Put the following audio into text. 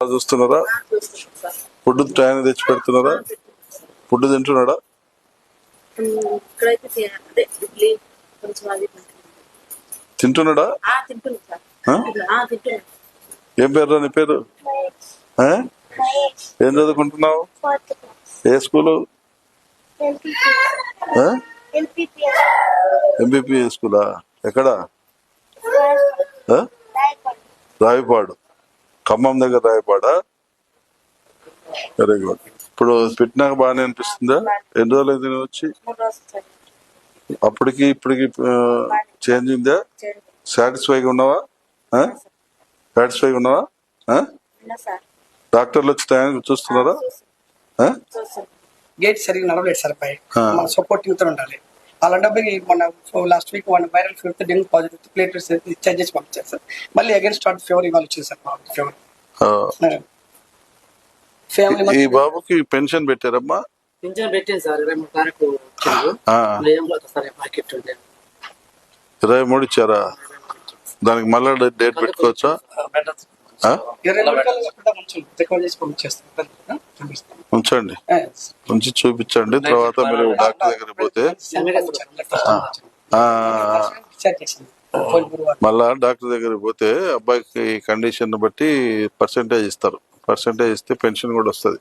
చూస్తున్నారా? Food time తెచ్చి పెడుతున్నారా? ఫుడ్ తింటున్నాడా? తింటున్నాడా? ఏం పేరు నీ పేరు? ఏం చదువుకుంటున్నావు? ఏ స్కూలు? ఎంబీపీ స్కూలా? ఎక్కడ? రావిపాడు. ఖమ్మం దగ్గర రావిపాడా వెరీ గుడ్ ఇప్పుడు పెట్టినాక బాగానే అనిపిస్తుందా? ఎన్ని రోజులు నువ్వు వచ్చి? అప్పటికి ఇప్పటికి చేంజ్ ఉందా. సాటిస్ఫైగా ఉన్నావా? సాటిస్ఫైగా ఉన్నావా? డాక్టర్లు వచ్చి టైంకి చూస్తున్నారా? గేట్ సరిగ్గా నడవలేదు సార్ పై. మన సపోర్టింగ్తో ఉండాలి. అలాంటప్పుడు మన last week one viral fever dengue positive platelets discharge చేసి పంపించారు సార్. మళ్ళీ అగైన్ స్టార్ట్ ఫీవర్ ఇవాళ వచ్చింది సార్ ఫీవర్ ఈ బాబుకి పెన్షన్ పెట్టారమ్మా? పింఛన్ పెట్టింది సార్. ఇరవై మూడు తారీఖు ఇరవై మూడు ఇచ్చారా? దానికి మళ్ళా డేట్ పెట్టుకోవచ్చా? ఉంచండి. ఉంచి చూపించండి. తర్వాత మీరు డాక్టర్ దగ్గరికి పోతే మళ్ళా డాక్టర్ దగ్గరికి పోతే అబ్బాయికి కండిషన్ బట్టి పర్సంటేజ్ ఇస్తారు. పర్సంటేజ్ ఇస్తే పెన్షన్ కూడా వస్తుంది.